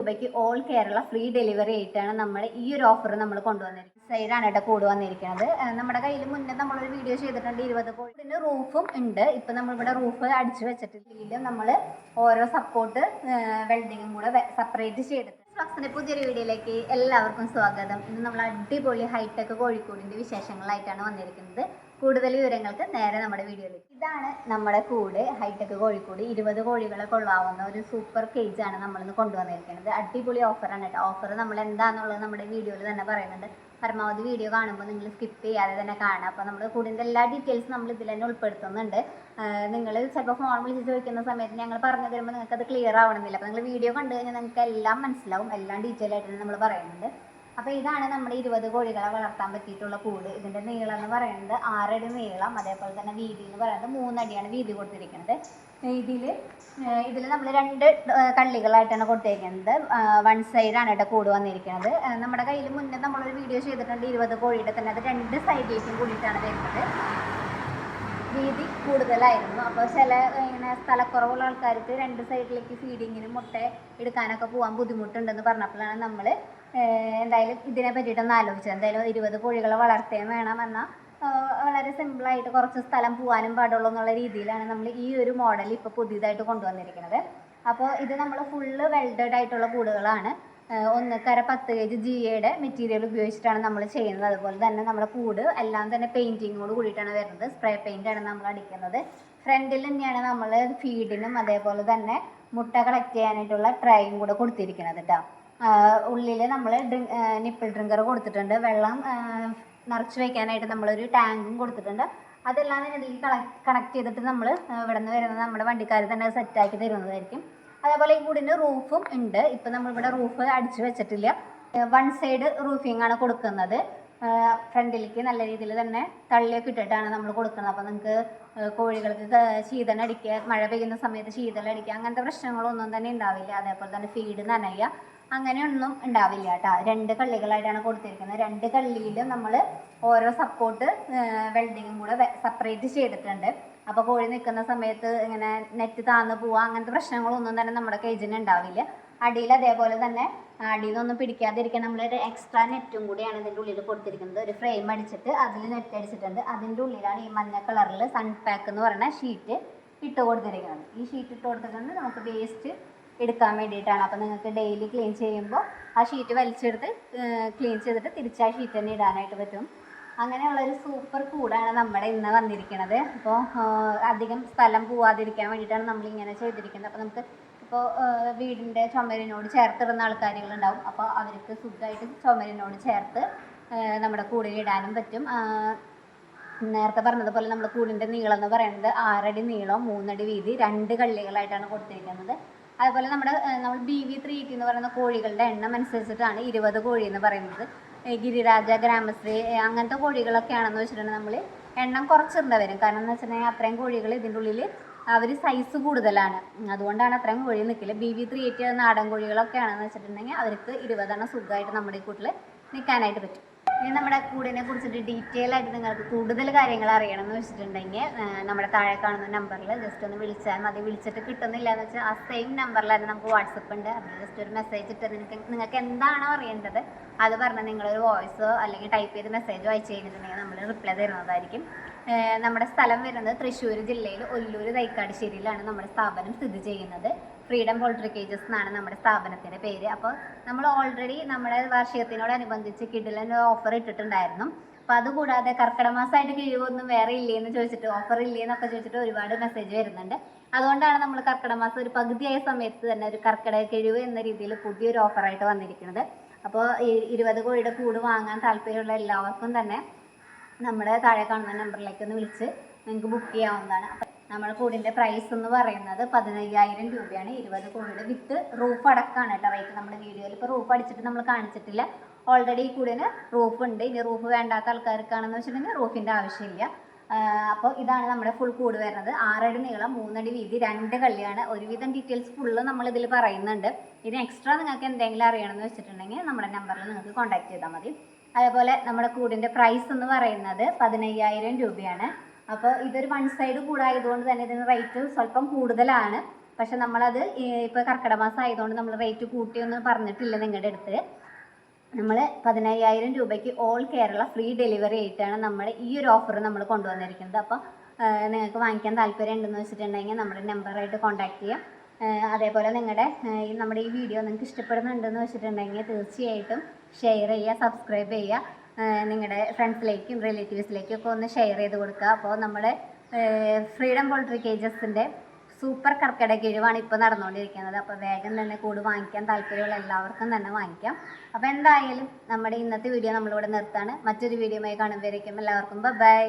രൂപയ്ക്ക് all Kerala free delivery ആയിട്ടാണ് നമ്മൾ ഈ ഒരു ഓഫർ നമ്മൾ കൊണ്ടുവന്നിരിക്കുന്നത്. സൈഡാണ് കേട്ടോ കൂട് വന്നിരിക്കുന്നത് നമ്മുടെ കയ്യിൽ മുന്നേ നമ്മളൊരു വീഡിയോ ചെയ്തിട്ടുണ്ട് ഇരുപത് കോടി. ഇതിന് റൂഫും ഉണ്ട്. ഇപ്പം നമ്മളിവിടെ റൂഫ് അടിച്ചു വെച്ചിട്ടില്ല നമ്മൾ ഓരോ സപ്പോർട്ട് വെൽഡിങ്ങും കൂടെ സെപ്പറേറ്റ് ചെയ്തിട്ട് ഫ്ലക്സിന്റെ പുതിയൊരു വീഡിയോയിലേക്ക് എല്ലാവർക്കും സ്വാഗതം. ഇന്ന് നമ്മൾ അടിപൊളി ഹൈടെക് കോഴിക്കോടിന്റെ വിശേഷങ്ങളായിട്ടാണ് വന്നിരിക്കുന്നത്. കൂടുതൽ വിവരങ്ങൾക്ക് നേരെ നമ്മുടെ വീഡിയോയിലേക്ക്. ഇതാണ് നമ്മുടെ കൂട് ഹൈടെക് കോഴിക്കൂട്. ഇരുപത് കോഴികളെ കൊള്ളാവുന്ന ഒരു സൂപ്പർ കേജ് ആണ് നമ്മളിന്ന് കൊണ്ടുവന്നിരിക്കുന്നത്. അടിപൊളി ഓഫറാണ് കേട്ടോ. ഓഫർ നമ്മൾ എന്താണെന്നുള്ളത് നമ്മുടെ വീഡിയോയിൽ തന്നെ പറയുന്നുണ്ട്. പരമാവധി വീഡിയോ കാണുമ്പോൾ നിങ്ങൾ സ്കിപ്പ് ചെയ്യാതെ തന്നെ കാണാം അപ്പോൾ നമ്മൾ കൂടിന്റെ എല്ലാ ഡീറ്റെയിൽസും നമ്മൾ ഇതിൽ തന്നെ ഉൾപ്പെടുത്തുന്നുണ്ട്. നിങ്ങൾ ചിലപ്പോൾ ഫോൺ വിളിച്ച് ചോദിക്കുന്ന സമയത്ത് ഞങ്ങൾ പറഞ്ഞു തരുമ്പോൾ നിങ്ങൾക്ക് അത് ക്ലിയർ ആവണമെന്നില്ല. അപ്പോൾ നിങ്ങൾ വീഡിയോ കണ്ടു കഴിഞ്ഞാൽ നിങ്ങൾക്ക് എല്ലാം മനസ്സിലാവും. എല്ലാം ഡീറ്റെയിൽ ആയിട്ട് നമ്മൾ പറയുന്നുണ്ട് അപ്പോൾ ഇതാണ് നമ്മുടെ ഇരുപത് കോഴികളെ വളർത്താൻ പറ്റിയിട്ടുള്ള കൂട്. ഇതിന്റെ നീളം എന്ന് പറയുന്നത് ആറടി നീളം അതേപോലെ തന്നെ വീതി എന്ന് പറയുന്നത് മൂന്നടിയാണ് വീതി കൊടുത്തിരിക്കുന്നത്. ഇതിൽ ഇതിൽ നമ്മൾ രണ്ട് കള്ളികളായിട്ടാണ് കൊടുത്തിരിക്കുന്നത് വൺ സൈഡാണ് കേട്ടോ കൂട് വന്നിരിക്കുന്നത്. നമ്മുടെ കയ്യിൽ മുന്നേ നമ്മളൊരു വീഡിയോ ചെയ്തിട്ടുണ്ട് ഇരുപത് കോഴിയുടെ തന്നെ. അത് രണ്ട് സൈഡിലേക്കും കൂടിയിട്ടാണ് വരുന്നത്. വീതി കൂടുതലായിരുന്നു. അപ്പോൾ ചില ഇങ്ങനെ സ്ഥലക്കുറവുള്ള ആൾക്കാർക്ക് രണ്ട് സൈഡിലേക്ക് ഫീഡിങ്ങിനും മുട്ട എടുക്കാനൊക്കെ പോകാൻ ബുദ്ധിമുട്ടുണ്ടെന്ന് പറഞ്ഞപ്പോഴാണ് നമ്മൾ എന്തായാലും ഇതിനെ പറ്റിയിട്ടൊന്ന് ആലോചിച്ചത് എന്തായാലും ഇരുപത് കോഴികളെ വളർത്തുകയും വേണമെന്ന വളരെ സിമ്പിളായിട്ട് കുറച്ച് സ്ഥലം പോകാനും പാടുള്ളൂ എന്നുള്ള രീതിയിലാണ് നമ്മൾ ഈ ഒരു മോഡൽ ഇപ്പോൾ പുതിയതായിട്ട് കൊണ്ടുവന്നിരിക്കുന്നത്. അപ്പോൾ ഇത് നമ്മൾ ഫുള്ള് വെൽഡഡ് ആയിട്ടുള്ള കൂടുകളാണ്. ഒന്ന് ഒന്നക്കര പത്ത് കെ ജി ജി എയുടെ മെറ്റീരിയൽ ഉപയോഗിച്ചിട്ടാണ് നമ്മൾ ചെയ്യുന്നത്. അതുപോലെ തന്നെ നമ്മുടെ കൂട് എല്ലാം തന്നെ പെയിന്റിങ്ങോട് കൂടിയിട്ടാണ് വരുന്നത്. സ്പ്രേ പെയിന്റാണ് നമ്മൾ അടിക്കുന്നത്. ഫ്രണ്ടിൽ തന്നെയാണ് നമ്മൾ ഫീഡിനും അതേപോലെ തന്നെ മുട്ട കളക്ട് ചെയ്യാനായിട്ടുള്ള ട്രൈയും കൂടെ കൊടുത്തിരിക്കുന്നത് കേട്ടോ ഉള്ളിൽ നമ്മൾ ഡ്രിങ്ക് നിപ്പിൾ ഡ്രിങ്കർ കൊടുത്തിട്ടുണ്ട്. വെള്ളം നിറച്ച് വയ്ക്കാനായിട്ട് നമ്മളൊരു ടാങ്കും കൊടുത്തിട്ടുണ്ട്. അതെല്ലാം തന്നെ ഇതിൽ കണക്ട് ചെയ്തിട്ട് നമ്മൾ ഇവിടെ നിന്ന് വരുന്നത് നമ്മുടെ വണ്ടിക്കാർ തന്നെ സെറ്റാക്കി തരുന്നതായിരിക്കും. അതേപോലെ ഈ കൂടിന്റെ റൂഫും ഉണ്ട്. ഇപ്പം നമ്മളിവിടെ റൂഫ് അടിച്ചു വെച്ചിട്ടില്ല. വൺ സൈഡ് റൂഫിംഗ് ആണ് കൊടുക്കുന്നത്. ഫ്രണ്ടിലേക്ക് നല്ല രീതിയിൽ തന്നെ തള്ളിയൊക്കെ ഇട്ടിട്ടാണ് നമ്മൾ കൊടുക്കുന്നത്. അപ്പോൾ നിങ്ങൾക്ക് കോഴികൾക്ക് ക- ശീതളം അടിക്കുക മഴ പെയ്യുന്ന സമയത്ത് ശീതളം അടിക്കുക അങ്ങനത്തെ പ്രശ്നങ്ങളൊന്നും തന്നെ ഉണ്ടാവില്ല. അതേപോലെ തന്നെ ഫീഡ് നനയുക. അങ്ങനെയൊന്നും ഉണ്ടാവില്ല കേട്ടോ. രണ്ട് കള്ളികളായിട്ടാണ് കൊടുത്തിരിക്കുന്നത്. രണ്ട് കള്ളിയിലും നമ്മൾ ഓരോ സപ്പോർട്ട് വെൽഡിങ്ങും കൂടെ സെപ്പറേറ്റ് ചെയ്തിട്ടുണ്ട്. അപ്പോൾ കോഴി നിൽക്കുന്ന സമയത്ത് ഇങ്ങനെ നെറ്റ് താന്ന് പോവുക അങ്ങനത്തെ പ്രശ്നങ്ങളൊന്നും തന്നെ നമ്മുടെ കേജിന് ഉണ്ടാവില്ല. അടിയിൽ അതേപോലെ തന്നെ അടിയിൽ നിന്നൊന്നും പിടിക്കാതിരിക്കാൻ നമ്മളൊരു എക്സ്ട്രാ നെറ്റും കൂടിയാണ് ഇതിന്റെ ഉള്ളിൽ കൊടുത്തിരിക്കുന്നത്. ഒരു ഫ്രെയിം അടിച്ചിട്ട് അതിൽ നെറ്റ് അടിച്ചിട്ടുണ്ട്. അതിന്റെ ഉള്ളിലാണ് ഈ മഞ്ഞ കളറിൽ സൺ പാക്ക് എന്ന് പറയുന്ന ഷീറ്റ് ഇട്ട് കൊടുത്തിരിക്കുന്നത്. ഈ ഷീറ്റ് ഇട്ട് കൊടുത്തിട്ടുണ്ട്. നമുക്ക് വേസ്റ്റ് എടുക്കാൻ വേണ്ടിയിട്ടാണ്. അപ്പോൾ നിങ്ങൾക്ക് ഡെയിലി ക്ലീൻ ചെയ്യുമ്പോൾ ആ ഷീറ്റ് വലിച്ചെടുത്ത് ക്ലീൻ ചെയ്തിട്ട് തിരിച്ച് ആ ഷീറ്റ് തന്നെ ഇടാനായിട്ട് പറ്റും. അങ്ങനെയുള്ളൊരു സൂപ്പർ കൂടാണ് നമ്മുടെ ഇന്ന് വന്നിരിക്കുന്നത് അപ്പോൾ അധികം സ്ഥലം പോവാതിരിക്കാൻ വേണ്ടിയിട്ടാണ് നമ്മൾ ഇങ്ങനെ ചെയ്തിരിക്കുന്നത്. അപ്പോൾ നമുക്ക് ഇപ്പോൾ വീടിന്റെ ചുമരിനോട് ചേർത്തിടുന്ന ആൾക്കാരുകളുണ്ടാവും. അപ്പോൾ അവർക്ക് സുഖമായിട്ട് ചുമരിനോട് ചേർത്ത് നമ്മുടെ കൂടെ ഇടാനും പറ്റും. നേരത്തെ പറഞ്ഞതുപോലെ നമ്മുടെ കൂടിന്റെ നീളം എന്ന് പറയുന്നത് ആറടി നീളം മൂന്നടി വീതി രണ്ട് കള്ളികളായിട്ടാണ് കൊടുത്തിരിക്കുന്നത്. അതുപോലെ നമ്മുടെ നമ്മൾ ബി വി ത്രീ എയ്റ്റി എന്ന് പറയുന്ന കോഴികളുടെ എണ്ണം അനുസരിച്ചിട്ടാണ് ഇരുപത് കോഴി എന്ന് പറയുന്നത്. ഗിരിരാജ ഗ്രാമശ്രീ അങ്ങനത്തെ അങ്ങനത്തെ കോഴികളൊക്കെയാണെന്ന് വെച്ചിട്ടുണ്ടെങ്കിൽ നമ്മൾ എണ്ണം കുറച്ചിരുന്ന വരും. കാരണം എന്ന് വെച്ചിട്ടുണ്ടെങ്കിൽ അത്രയും കോഴികൾ ഇതിന്റെ ഉള്ളിൽ അവർ സൈസ് കൂടുതലാണ്. അതുകൊണ്ടാണ് അത്രയും കോഴി നിൽക്കില്ല ബി വി ത്രീ എയ്റ്റി നാടൻ കോഴികളൊക്കെ ആണെന്ന് വെച്ചിട്ടുണ്ടെങ്കിൽ അവർക്ക് ഇരുപതെണ്ണം സുഖമായിട്ട് നമ്മുടെ ഈ കൂട്ടിൽ നിൽക്കാനായിട്ട് പറ്റും. ഇനി നമ്മുടെ കൂടിനെ കുറിച്ചിട്ട് ഡീറ്റെയിൽ ആയിട്ട് നിങ്ങൾക്ക് കൂടുതൽ കാര്യങ്ങൾ അറിയണം എന്ന് വെച്ചിട്ടുണ്ടെങ്കിൽ നമ്മുടെ താഴെ കാണുന്ന നമ്പറിൽ ജസ്റ്റ് ഒന്ന് വിളിച്ചാൽ മതി. വിളിച്ചിട്ട് കിട്ടുന്നില്ല എന്ന് വെച്ചാൽ ആ സെയിം നമ്പറിൽ തന്നെ നമുക്ക് വാട്സപ്പ് ഉണ്ട്. അതിൽ ജസ്റ്റ് ഒരു മെസ്സേജ് ഇട്ട് നിങ്ങൾക്ക് നിങ്ങൾക്ക് എന്താണോ അറിയേണ്ടത് അത് പറഞ്ഞാൽ നിങ്ങളൊരു വോയിസോ അല്ലെങ്കിൽ ടൈപ്പ് ചെയ്ത് മെസ്സേജോ അയച്ചു കഴിഞ്ഞിട്ടുണ്ടെങ്കിൽ നമ്മൾ റിപ്ലൈ തരുന്നതായിരിക്കും. നമ്മുടെ സ്ഥലം വരുന്നത് തൃശ്ശൂർ ജില്ലയിൽ ഒല്ലൂർ തൈക്കാടുശ്ശേരിയിലാണ് നമ്മുടെ സ്ഥാപനം സ്ഥിതി ചെയ്യുന്നത്. ഫ്രീഡം പോൾട്രി കേജസ് എന്നാണ് നമ്മുടെ സ്ഥാപനത്തിന്റെ പേര്. അപ്പോൾ നമ്മൾ ഓൾറെഡി നമ്മുടെ വാർഷികത്തിനോടനുബന്ധിച്ച് കിഡിലൻ ഓഫർ ഇട്ടിട്ടുണ്ടായിരുന്നു. അപ്പോൾ അതുകൂടാതെ കർക്കിടക മാസമായിട്ട് കിഴിവൊന്നും വേറെ ഇല്ലേന്ന് ചോദിച്ചിട്ട് ഓഫർ ഇല്ലേന്നൊക്കെ ചോദിച്ചിട്ട് ഒരുപാട് മെസ്സേജ് വരുന്നുണ്ട്. അതുകൊണ്ടാണ് നമ്മൾ കർക്കിടക മാസം ഒരു പകുതിയായ സമയത്ത് തന്നെ ഒരു കർക്കിടക കിഴിവ് എന്ന രീതിയിൽ പുതിയൊരു ഓഫറായിട്ട് വന്നിരിക്കുന്നത്. അപ്പോൾ ഇരുപത് കോഴിയുടെ കൂട് വാങ്ങാൻ താല്പര്യമുള്ള എല്ലാവർക്കും തന്നെ നമ്മുടെ താഴെ കാണുന്ന നമ്പറിലേക്ക് ഒന്ന് വിളിച്ച് നിങ്ങൾക്ക് ബുക്ക് ചെയ്യാവുന്നതാണ്. നമ്മുടെ കൂടിന്റെ പ്രൈസ് എന്ന് പറയുന്നത് പതിനയ്യായിരം രൂപയാണ്. ഇരുപത് കൂടിന്റെ വിത്ത് റൂഫ് അടക്കമാണ് കേട്ടോ റേറ്റ് നമ്മുടെ വീഡിയോയിൽ ഇപ്പോൾ റൂഫ് അടിച്ചിട്ട് നമ്മൾ കാണിച്ചിട്ടില്ല. ഓൾറെഡി ഈ കൂടിന് റൂഫ് ഉണ്ട്. ഇനി റൂഫ് വേണ്ടാത്ത ആൾക്കാർക്കാണെന്ന് വെച്ചിട്ടുണ്ടെങ്കിൽ റൂഫിന്റെ ആവശ്യമില്ല. അപ്പോൾ ഇതാണ് നമ്മുടെ ഫുൾ കൂട് വരുന്നത്. ആറടി നീളം മൂന്നടി വീതി രണ്ട് കള്ളിയാണ് ഒരുവിധം ഡീറ്റെയിൽസ് ഫുള്ള് നമ്മൾ ഇതിൽ പറയുന്നുണ്ട്. ഇനി എക്സ്ട്രാ നിങ്ങൾക്ക് എന്തെങ്കിലും അറിയണമെന്ന് വെച്ചിട്ടുണ്ടെങ്കിൽ നമ്മുടെ നമ്പറിൽ നിങ്ങൾക്ക് കോൺടാക്ട് ചെയ്താൽ മതി. അതേപോലെ നമ്മുടെ കൂടിന്റെ പ്രൈസ് എന്ന് പറയുന്നത് പതിനയ്യായിരം രൂപയാണ്. അപ്പോൾ ഇതൊരു വൺ സൈഡ് കൂടായതുകൊണ്ട് തന്നെ ഇതിന് റേറ്റ് സ്വല്പം കൂടുതലാണ്. പക്ഷെ നമ്മളത് ഇപ്പോൾ കർക്കിടക മാസം ആയതുകൊണ്ട് നമ്മൾ റേറ്റ് കൂട്ടിയൊന്നും പറഞ്ഞിട്ടില്ല നിങ്ങളുടെ അടുത്ത്. നമ്മൾ പതിനയ്യായിരം രൂപയ്ക്ക് ഓൾ കേരള ഫ്രീ ഡെലിവറി ആയിട്ടാണ് നമ്മൾ ഈ ഒരു ഓഫർ നമ്മൾ കൊണ്ടുവന്നിരിക്കുന്നത്. അപ്പോൾ നിങ്ങൾക്ക് വാങ്ങിക്കാൻ താല്പര്യം ഉണ്ടെന്ന് വെച്ചിട്ടുണ്ടെങ്കിൽ നമ്മുടെ നമ്പറായിട്ട് കോൺടാക്ട് ചെയ്യാം. അതേപോലെ നിങ്ങളുടെ ഈ നമ്മുടെ ഈ വീഡിയോ നിങ്ങൾക്ക് ഇഷ്ടപ്പെടുന്നുണ്ടെന്ന് വെച്ചിട്ടുണ്ടെങ്കിൽ തീർച്ചയായിട്ടും ഷെയർ ചെയ്യുക സബ്സ്ക്രൈബ് ചെയ്യുക. നിങ്ങളുടെ ഫ്രണ്ട്സിലേക്കും റിലേറ്റീവ്സിലേക്കും ഒക്കെ ഒന്ന് ഷെയർ ചെയ്ത് കൊടുക്കുക അപ്പോൾ നമ്മുടെ ഫ്രീഡം പോൾട്രി കേജസിന്റെ സൂപ്പർ കർക്കിടക കിഴിവാണ് ഇപ്പോൾ നടന്നുകൊണ്ടിരിക്കുന്നത് അപ്പോൾ വേഗം തന്നെ കൂട് വാങ്ങിക്കാൻ താല്പര്യമുള്ള എല്ലാവർക്കും തന്നെ വാങ്ങിക്കാം. അപ്പോൾ എന്തായാലും നമ്മുടെ ഇന്നത്തെ വീഡിയോ നമ്മളിവിടെ നിർത്താണ്. മറ്റൊരു വീഡിയോയുമായി കാണുമ്പോഴേക്കും എല്ലാവർക്കും ബൈ